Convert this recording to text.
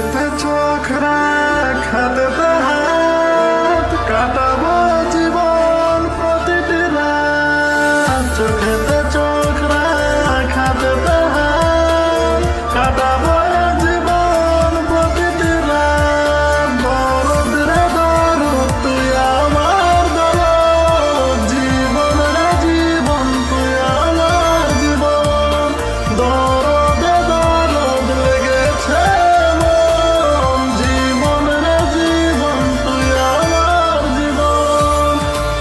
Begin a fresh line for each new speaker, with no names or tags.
দেখতে চোখ রাখাতে তাহা